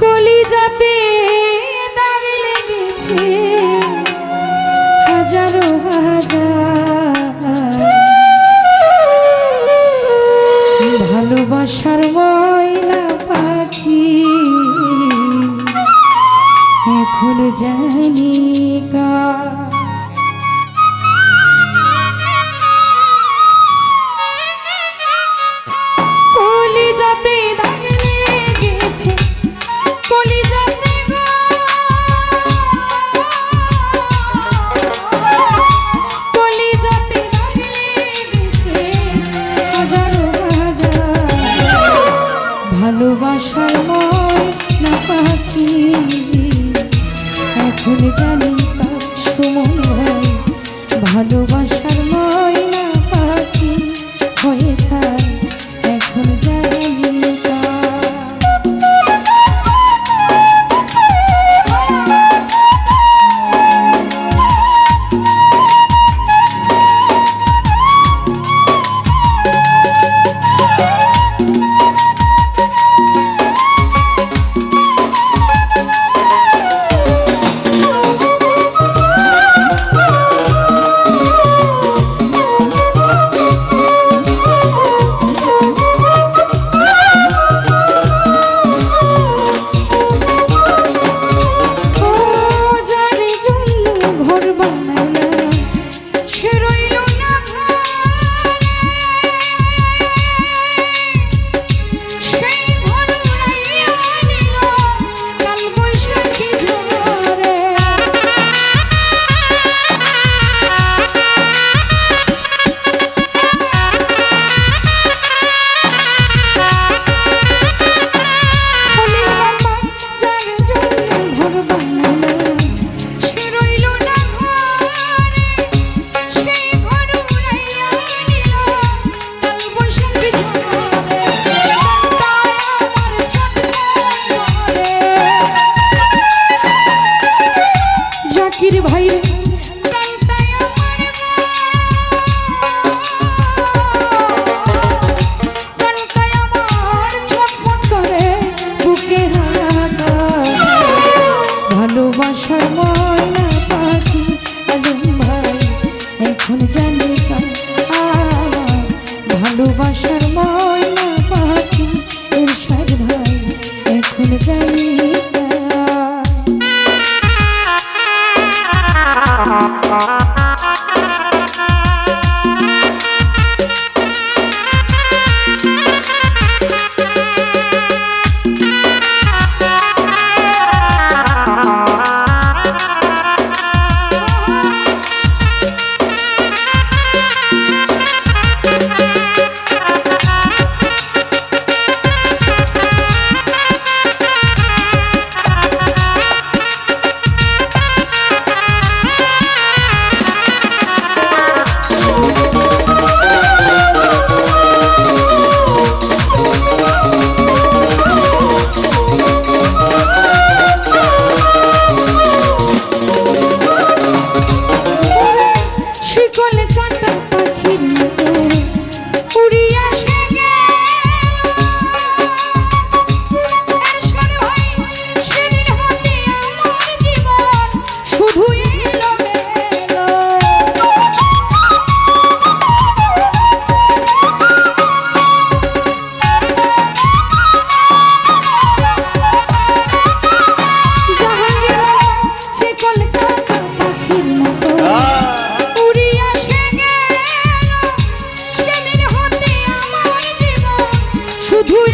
কলি হাজারো হাজার। ভালোবাসার ময়লা পাখি এখন জানি ফকির ভাইরে